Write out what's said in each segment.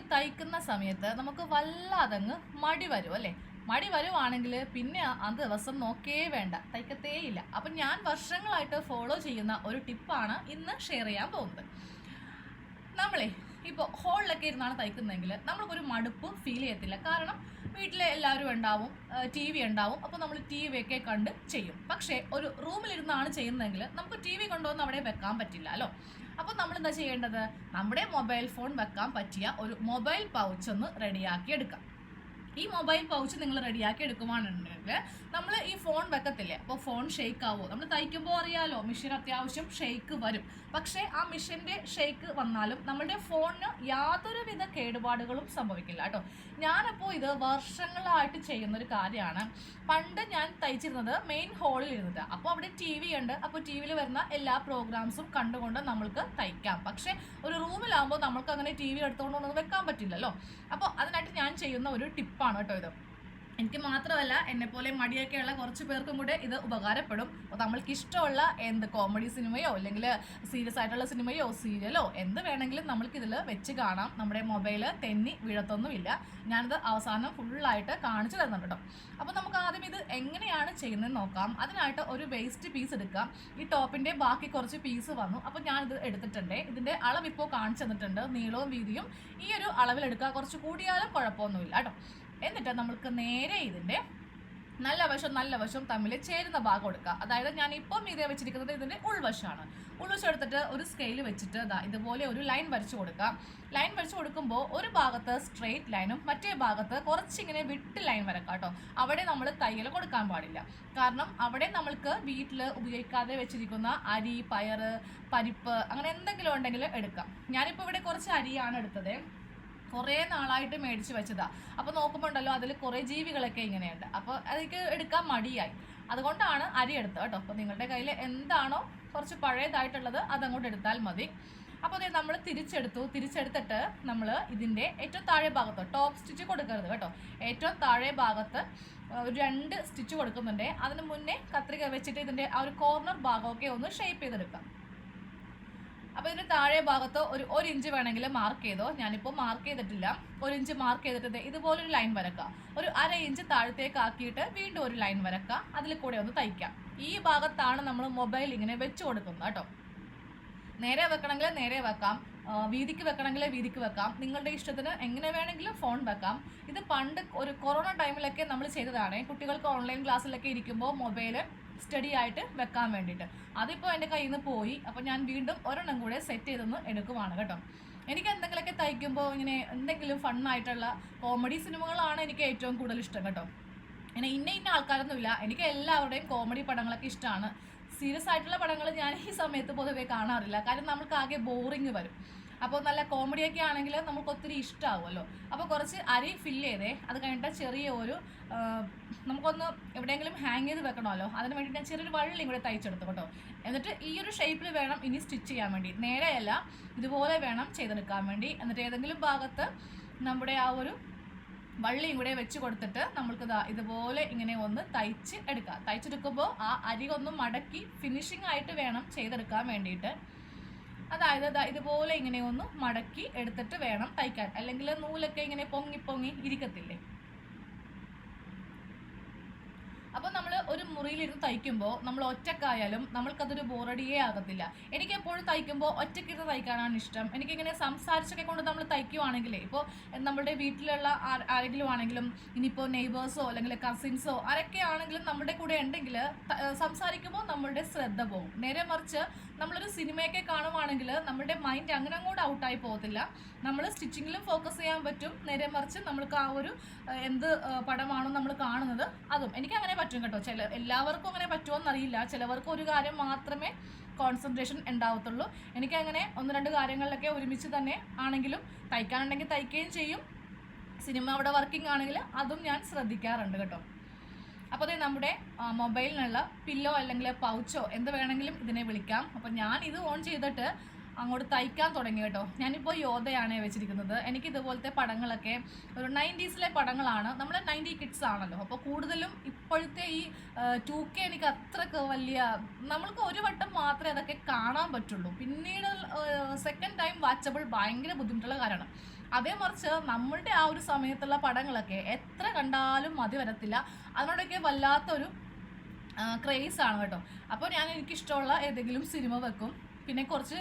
തയ്ക്കുന്ന സമയത്ത് നമുക്ക് വല്ലാതങ്ങ് മടി വരും അല്ലേ? മടി വരുവാണെങ്കിൽ പിന്നെ ആ- ദിവസം നോക്കേ വേണ്ട തയ്ക്കത്തേ ഇല്ല. അപ്പം ഞാൻ വർഷങ്ങളായിട്ട് ഫോളോ ചെയ്യുന്ന ഒരു ടിപ്പാണ് ഇന്ന് ഷെയർ ചെയ്യാൻ പോകുന്നത്. നമ്മളെ ഇപ്പോൾ ഹോളിലൊക്കെ ഇരുന്നാണ് തയ്ക്കുന്നതെങ്കിൽ നമ്മൾക്കൊരു മടുപ്പ് ഫീൽ ചെയ്യത്തില്ല. കാരണം വീട്ടിലെ എല്ലാവരും ഉണ്ടാവും ടി വി ഉണ്ടാവും. അപ്പോൾ നമ്മൾ ടി വി ഒക്കെ കണ്ട് ചെയ്യും. പക്ഷേ ഒരു റൂമിലിരുന്നാണ് ചെയ്യുന്നതെങ്കിൽ നമുക്ക് ടി വി കൊണ്ടുവന്ന് അവിടെ വെക്കാൻ പറ്റില്ല അല്ലോ? അപ്പോൾ നമ്മൾ എന്താ ചെയ്യേണ്ടത്? നമ്മുടെ മൊബൈൽ ഫോൺ വെക്കാൻ പറ്റിയ ഒരു മൊബൈൽ പൗച്ച് ഒന്ന് റെഡിയാക്കി എടുക്കാം. ഈ മൊബൈൽ പൗച്ച് നിങ്ങൾ റെഡിയാക്കി എടുക്കുവാണെന്നുണ്ടെങ്കിൽ നമ്മൾ ഈ ഫോൺ വെക്കത്തില്ലേ? അപ്പോൾ ഫോൺ ഷെയ്ക്ക് ആവുമോ നമ്മൾ തയ്ക്കുമ്പോൾ അറിയാലോ മെഷീൻ അത്യാവശ്യം ഷെയ്ക്ക് വരും. പക്ഷേ ആ മെഷീന്റെ ഷെയ്ക്ക് വന്നാലും നമ്മുടെ ഫോണിന് യാതൊരുവിധ കേടുപാടുകളും സംഭവിക്കില്ല കേട്ടോ? ഞാനപ്പോൾ ഇത് വർഷങ്ങളായിട്ട് ചെയ്യുന്ന ഒരു കാര്യമാണ്. പണ്ട് ഞാൻ തയ്ച്ചിരുന്നത് മെയിൻ ഹാളിൽ ഇരുന്നിട്ട്. അപ്പോൾ അവിടെ ടി വി ഉണ്ട്. അപ്പോൾ ടി വിയിൽ വരുന്ന എല്ലാ പ്രോഗ്രാംസും കണ്ടുകൊണ്ട് നമ്മൾക്ക് തയ്ക്കാം. പക്ഷേ ഒരു റൂമിലാകുമ്പോൾ നമ്മൾക്ക് അങ്ങനെ ടി വി എടുത്തുകൊണ്ടൊന്നും വെക്കാൻ പറ്റില്ലല്ലോ. അപ്പോൾ അതിനായിട്ട് ഞാൻ ചെയ്യുന്ന ഒരു ടിപ്പാണ് കേട്ടോ ഇത്. എനിക്ക് മാത്രമല്ല എന്നെ പോലെ മടിയൊക്കെയുള്ള കുറച്ച് പേർക്കും കൂടെ ഇത് ഉപകാരപ്പെടും. അപ്പോൾ നമ്മൾക്ക് ഇഷ്ടമുള്ള എന്ത് കോമഡി സിനിമയോ അല്ലെങ്കിൽ സീരിയസ് ആയിട്ടുള്ള സിനിമയോ സീരിയലോ എന്ത് വേണമെങ്കിലും നമ്മൾക്ക് ഇതിൽ വെച്ച് കാണാം. നമ്മുടെ മൊബൈൽ തെന്നി വീഴത്തൊന്നുമില്ല. ഞാനിത് അവസാനം ഫുള്ളായിട്ട് കാണിച്ചു തരുന്നുണ്ട് കേട്ടോ. അപ്പോൾ നമുക്ക് ആദ്യം ഇത് എങ്ങനെയാണ് ചെയ്യുന്നതെന്ന് നോക്കാം. അതിനായിട്ട് ഒരു വേസ്റ്റ് പീസ് എടുക്കാം. ഈ ടോപ്പിന്റെ ബാക്കി കുറച്ച് പീസ് വന്നു. അപ്പോൾ ഞാനിത് എടുത്തിട്ടുണ്ട്. ഇതിന്റെ അളവ് ഇപ്പോൾ കാണിച്ചു തന്നിട്ടുണ്ട്. നീളവും വീതിയും ഈ ഒരു അളവിലെടുക്കുക കുറച്ച് കൂടിയാലും കുഴപ്പമൊന്നുമില്ല കേട്ടോ. എന്നിട്ട് നമ്മൾക്ക് നേരെ ഇതിന്റെ നല്ല വശം നല്ല വശം തമ്മിൽ ചേരുന്ന ഭാഗം എടുക്കുക. അതായത് ഞാൻ ഇപ്പം ഇതേ വെച്ചിരിക്കുന്നത് ഇതിന്റെ ഉൾവശമാണ്. ഉൾവശം എടുത്തിട്ട് ഒരു സ്കെയിൽ വെച്ചിട്ട് ഇതാ ഇതുപോലെ ഒരു ലൈൻ വരച്ചു കൊടുക്കുക. ലൈൻ വരച്ചു കൊടുക്കുമ്പോൾ ഒരു ഭാഗത്ത് സ്ട്രെയിറ്റ് ലൈനും മറ്റേ ഭാഗത്ത് കുറച്ചിങ്ങനെ വിട്ട് ലൈൻ വരക്കാം കേട്ടോ. അവിടെ നമ്മൾ തയ്യൽ കൊടുക്കാൻ പാടില്ല. കാരണം അവിടെ നമ്മൾക്ക് വീട്ടിൽ ഉപയോഗിക്കാതെ വെച്ചിരിക്കുന്ന അരി പയറ് പരിപ്പ് അങ്ങനെ എന്തെങ്കിലും ഉണ്ടെങ്കിൽ എടുക്കാം. ഞാനിപ്പോൾ ഇവിടെ കുറച്ച് അരിയാണ് എടുത്തത്. കുറേ നാളായിട്ട് മേടിച്ച് വെച്ചതാ. അപ്പോൾ നോക്കുമ്പോണ്ടല്ലോ അതിൽ കുറേ ജീവികളൊക്കെ ഇങ്ങനെയുണ്ട്. അപ്പോൾ അതിലേക്ക് എടുക്കാൻ മടിയായി. അതുകൊണ്ടാണ് അരി എടുത്തത് കേട്ടോ. അപ്പോൾ നിങ്ങളുടെ കയ്യിൽ എന്താണോ കുറച്ച് പഴയതായിട്ടുള്ളത് അതങ്ങോട്ട് എടുത്താൽ മതി. അപ്പോൾ അതെ നമ്മൾ തിരിച്ചെടുത്തു. തിരിച്ചെടുത്തിട്ട് നമ്മൾ ഇതിന്റെ ഏറ്റവും താഴെ ഭാഗത്ത് ടോപ്പ് സ്റ്റിച്ച് കൊടുക്കരുത് കേട്ടോ. ഏറ്റവും താഴെ ഭാഗത്ത് ഒരു രണ്ട് സ്റ്റിച്ച് കൊടുക്കുന്നുണ്ട്. അതിന് മുന്നേ കത്രിക വെച്ചിട്ട് ഇതിന്റെ ആ ഒരു കോർണർ ഭാഗമൊക്കെ ഒന്ന് ഷേപ്പ് ചെയ്തെടുക്കാം. അപ്പോൾ ഇതിന്റെ താഴെ ഭാഗത്ത് ഒരു ഒരു ഇഞ്ച് വേണമെങ്കിൽ മാർക്ക് ചെയ്തോ. ഞാനിപ്പോൾ മാർക്ക് ചെയ്തിട്ടില്ല. ഒരു ഇഞ്ച് മാർക്ക് ചെയ്തിട്ട് ഇതുപോലെ ഒരു ലൈൻ വരക്കാം ഒരു അര ഇഞ്ച് താഴത്തേക്ക് ആക്കിയിട്ട് വീണ്ടും ഒരു ലൈൻ വരക്കാം അതിൽ കൂടെ ഒന്ന് തയ്ക്കാം. ഈ ഭാഗത്താണ് നമ്മൾ മൊബൈൽ ഇങ്ങനെ വെച്ച് കൊടുക്കുന്നത് കേട്ടോ. നേരെ വെക്കണമെങ്കിൽ നേരെ വെക്കാം. വീതിക്ക് വെക്കണമെങ്കിൽ വീതിക്ക് വെക്കാം. നിങ്ങളുടെ ഇഷ്ടത്തിന് എങ്ങനെ വേണമെങ്കിലും ഫോൺ വെക്കാം. ഇത് പണ്ട് ഒരു കൊറോണ ടൈമിലൊക്കെ നമ്മൾ ചെയ്തതാണ്. കുട്ടികൾക്ക് ഓൺലൈൻ ക്ലാസ്സിലൊക്കെ ഇരിക്കുമ്പോൾ മൊബൈൽ സ്റ്റഡി ആയിട്ട് വെക്കാൻ വേണ്ടിയിട്ട്. അതിപ്പോൾ എന്റെ കയ്യിൽ നിന്ന് പോയി. അപ്പോൾ ഞാൻ വീണ്ടും ഒരെണ്ണം കൂടെ സെറ്റ് ചെയ്തൊന്ന് എടുക്കുവാണ് കേട്ടോ. എനിക്ക് എന്തെങ്കിലുമൊക്കെ തയ്ക്കുമ്പോൾ ഇങ്ങനെ എന്തെങ്കിലും ഫണ്ണായിട്ടുള്ള കോമഡി സിനിമകളാണ് എനിക്ക് ഏറ്റവും കൂടുതൽ ഇഷ്ടം കേട്ടോ. ഇങ്ങനെ ഇന്ന ഇന്ന ആൾക്കാരൊന്നുമില്ല എനിക്ക് എല്ലാവരുടെയും കോമഡി പടങ്ങളൊക്കെ ഇഷ്ടമാണ് സീരിയസ് ആയിട്ടുള്ള പടങ്ങൾ ഞാൻ ഈ സമയത്ത് പൊതുവേ കാണാറില്ല. കാരണം നമ്മൾക്ക് ആകെ ബോറിങ് വരും. അപ്പോൾ നല്ല കോമഡിയൊക്കെ ആണെങ്കിൽ നമുക്ക് ഒത്തിരി ഇഷ്ടമാവുമല്ലോ അപ്പോൾ കുറച്ച് അരി ഫില്ല് ചെയ്തേ. അത് കഴിഞ്ഞിട്ട് ചെറിയ ഒരു നമുക്കൊന്ന് എവിടെയെങ്കിലും ഹാങ് ചെയ്ത് വെക്കണമല്ലോ. അതിന് വേണ്ടി ഞാൻ ചെറിയൊരു വള്ളി കൂടെ തയ്ച്ചെടുത്തു കേട്ടോ. എന്നിട്ട് ഈ ഒരു ഷേപ്പിൽ വേണം ഇനി സ്റ്റിച്ച് ചെയ്യാൻ വേണ്ടി. നേരെയല്ല ഇതുപോലെ വേണം ചെയ്തെടുക്കാൻ വേണ്ടി. എന്നിട്ട് ഏതെങ്കിലും ഭാഗത്ത് നമ്മുടെ ആ ഒരു വള്ളിയും കൂടെ വെച്ച് കൊടുത്തിട്ട് നമ്മൾക്ക് ഇതുപോലെ ഇങ്ങനെ ഒന്ന് തയ്ച്ച് എടുക്കാം. തയ്ച്ചെടുക്കുമ്പോൾ ആ അരി ഒന്ന് മടക്കി ഫിനിഷിംഗ് ആയിട്ട് വേണം ചെയ്തെടുക്കാൻ വേണ്ടിയിട്ട്. അതായത് ഇതുപോലെ ഇങ്ങനെ ഒന്ന് മടക്കി എടുത്തിട്ട് വേണം തയ്ക്കാൻ. അല്ലെങ്കിൽ നൂലൊക്കെ ഇങ്ങനെ പൊങ്ങി പൊങ്ങി ഇരിക്കത്തില്ലേ അപ്പോൾ നമ്മൾ ഒരു മുറിയിലിരുന്ന് തയ്ക്കുമ്പോൾ നമ്മൾ ഒറ്റക്കായാലും നമ്മൾക്കതൊരു ബോറടിയേ ആകത്തില്ല. എനിക്ക് എപ്പോഴും തയ്ക്കുമ്പോൾ ഒറ്റയ്ക്കിരുന്ന് തയ്ക്കാനാണ് ഇഷ്ടം. എനിക്കിങ്ങനെ സംസാരിച്ചൊക്കെ കൊണ്ട് നമ്മൾ തയ്ക്കുവാണെങ്കിലേ ഇപ്പോൾ നമ്മുടെ വീട്ടിലുള്ള ആരെങ്കിലും ആണെങ്കിലും ഇനിയിപ്പോൾ നെയ്ബേഴ്സോ അല്ലെങ്കിൽ കസിൻസോ ആരൊക്കെ ആണെങ്കിലും നമ്മുടെ കൂടെ ഉണ്ടെങ്കിൽ സംസാരിക്കുമ്പോൾ നമ്മളുടെ ശ്രദ്ധ പോകും. നേരെ മറിച്ച് നമ്മളൊരു സിനിമയൊക്കെ കാണുവാണെങ്കിൽ നമ്മുടെ മൈൻഡ് അങ്ങനെ അങ്ങോട്ട് ഔട്ടായി പോകത്തില്ല. നമ്മൾ സ്റ്റിച്ചിങ്ങിലും ഫോക്കസ് ചെയ്യാൻ പറ്റും. നേരെ മറിച്ച് നമ്മൾക്ക് ആ ഒരു എന്ത് പടമാണോ നമ്മൾ കാണുന്നത് അതും. എനിക്ക് അങ്ങനെ പറ്റും കേട്ടോ ചില എല്ലാവർക്കും അങ്ങനെ പറ്റുമോ എന്നറിയില്ല ചിലവർക്ക് ഒരു കാര്യം മാത്രമേ കോൺസെൻട്രേഷൻ ഉണ്ടാവത്തുള്ളൂ. എനിക്ക് അങ്ങനെ ഒന്ന് രണ്ട് കാര്യങ്ങളിലൊക്കെ ഒരുമിച്ച് തന്നെ ആണെങ്കിലും തയ്ക്കാനുണ്ടെങ്കിൽ തയ്ക്കുകയും ചെയ്യും. സിനിമ അവിടെ വർക്കിംഗ് ആണെങ്കിൽ അതും ഞാൻ ശ്രദ്ധിക്കാറുണ്ട് കേട്ടോ. അപ്പോൾ അതെ നമ്മുടെ മൊബൈലിനുള്ള പില്ലോ അല്ലെങ്കിൽ പൗച്ചോ എന്ത് വേണമെങ്കിലും ഇതിനെ വിളിക്കാം. അപ്പോൾ ഞാൻ ഇത് ഓൺ ചെയ്തിട്ട് അങ്ങോട്ട് തയ്ക്കാൻ തുടങ്ങി കേട്ടോ. ഞാനിപ്പോൾ യോധയാണ് വെച്ചിരിക്കുന്നത്. എനിക്ക് ഇതുപോലത്തെ പടങ്ങളൊക്കെ ഒരു നയന്റീസിലെ പടങ്ങളാണ്. നമ്മൾ നയന്റി കിഡ്സ് ആണല്ലോ. അപ്പോൾ കൂടുതലും ഇപ്പോഴത്തെ ഈ ടു കെ എനിക്ക് അത്രയ്ക്ക് വലിയ നമ്മൾക്ക് ഒരു വട്ടം മാത്രമേ അതൊക്കെ കാണാൻ പറ്റുള്ളൂ. പിന്നീട് സെക്കൻഡ് ടൈം വാച്ചബിൾ ഭയങ്കര ബുദ്ധിമുട്ടുള്ള കാര്യമാണ് അതേ മറിച്ച് നമ്മളുടെ ആ ഒരു സമയത്തുള്ള പടങ്ങളൊക്കെ എത്ര കണ്ടാലും മതി വരത്തില്ല. അതിനോടൊക്കെ വല്ലാത്തൊരു ക്രേസ് ആണ് കേട്ടോ. അപ്പോൾ ഞാൻ എനിക്കിഷ്ടമുള്ള ഏതെങ്കിലും സിനിമ വെക്കും. പിന്നെ കുറച്ച്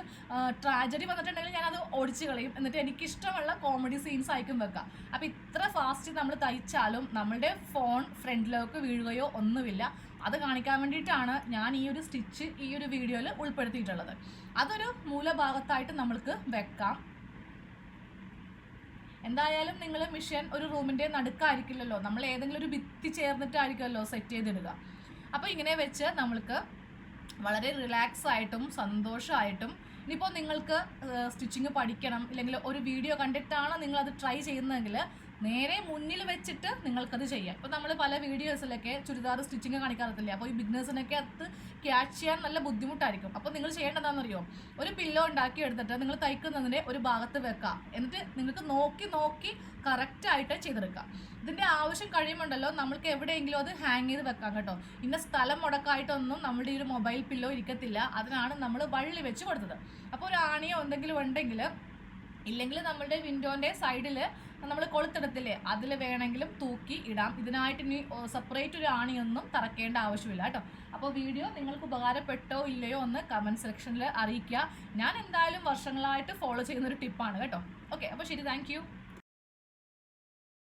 ട്രാജഡി വന്നിട്ടുണ്ടെങ്കിൽ ഞാനത് ഓടിച്ചു കളയും. എന്നിട്ട് എനിക്കിഷ്ടമുള്ള കോമഡി സീൻസ് ആയിരിക്കും വെക്കാം. അപ്പോൾ ഇത്ര ഫാസ്റ്റ് നമ്മൾ തയ്ച്ചാലും നമ്മളുടെ ഫോൺ ഫ്രണ്ടിലേക്ക് വീഴുകയോ ഒന്നുമില്ല. അത് കാണിക്കാൻ വേണ്ടിയിട്ടാണ് ഞാൻ ഈ ഒരു സ്റ്റിച്ച് ഈ ഒരു വീഡിയോയിൽ ഉൾപ്പെടുത്തിയിട്ടുള്ളത്. അതൊരു മൂലഭാഗത്തായിട്ട് നമ്മൾക്ക് വെക്കാം. എന്തായാലും നിങ്ങൾ മിഷൻ ഒരു റൂമിന്റെ നടുക്കായിരിക്കില്ലല്ലോ. നമ്മൾ ഏതെങ്കിലും ഒരു ഭിത്തി ചേർന്നിട്ടായിരിക്കുമല്ലോ സെറ്റ് ചെയ്തിടുക. അപ്പോൾ ഇങ്ങനെ വെച്ച് നമ്മൾക്ക് വളരെ റിലാക്സ് ആയിട്ടും സന്തോഷമായിട്ടും ഇനിയിപ്പോൾ നിങ്ങൾക്ക് സ്റ്റിച്ചിങ് പഠിക്കണം ഇല്ലെങ്കിൽ ഒരു വീഡിയോ കണ്ടിട്ടാണ് നിങ്ങൾ അത് ട്രൈ ചെയ്യുന്നതെങ്കിൽ നേരെ മുന്നിൽ വെച്ചിട്ട് നിങ്ങൾക്കത് ചെയ്യാം. ഇപ്പം നമ്മൾ പല വീഡിയോസിലൊക്കെ ചുരിദാർ സ്റ്റിച്ചിങ് കാണിക്കാറില്ല അപ്പോൾ ഈ ബിഗ്നേഴ്സിനൊക്കെ അത് ക്യാച്ച് ചെയ്യാൻ നല്ല ബുദ്ധിമുട്ടായിരിക്കും. അപ്പോൾ നിങ്ങൾ ചെയ്യേണ്ടതാണെന്നറിയോ? ഒരു പില്ലോ ഉണ്ടാക്കി എടുത്തിട്ട് നിങ്ങൾ തയ്ക്കുന്നതിന്റെ ഒരു ഭാഗത്ത് വെക്കുക. എന്നിട്ട് നിങ്ങൾക്ക് നോക്കി നോക്കി കറക്റ്റായിട്ട് ചെയ്തെടുക്കുക. ഇതിന്റെ ആവശ്യം കഴിയുമുണ്ടല്ലോ നമ്മൾക്ക് എവിടെയെങ്കിലും അത് ഹാങ് ചെയ്ത് വെക്കാം കേട്ടോ. ഇന്ന സ്ഥലം മുടക്കായിട്ടൊന്നും നമ്മുടെ ഈ ഒരു മൊബൈൽ പില്ലോ ഇരിക്കത്തില്ല. അതിനാണ് നമ്മൾ വള്ളി വെച്ച് കൊടുത്തത്. അപ്പോൾ ഒരു ആണിയോ എന്തെങ്കിലും ഉണ്ടെങ്കിൽ ഇല്ലെങ്കിൽ നമ്മളുടെ വിൻഡോന്റെ സൈഡിൽ നമ്മൾ കൊളുത്തിടത്തില്ലേ? അതിൽ വേണമെങ്കിലും തൂക്കി ഇടാം. ഇതിനായിട്ട് ഇനി സെപ്പറേറ്റ് ഒരു ആണിയൊന്നും തറക്കേണ്ട ആവശ്യമില്ല കേട്ടോ. അപ്പോൾ വീഡിയോ നിങ്ങൾക്ക് ഉപകാരപ്പെട്ടോ ഇല്ലയോ എന്ന് കമന്റ് സെക്ഷനിൽ അറിയിക്കുക. ഞാൻ എന്തായാലും വർഷങ്ങളായിട്ട് ഫോളോ ചെയ്യുന്ന ഒരു ടിപ്പാണ് കേട്ടോ. ഓക്കെ അപ്പോൾ ശരി താങ്ക്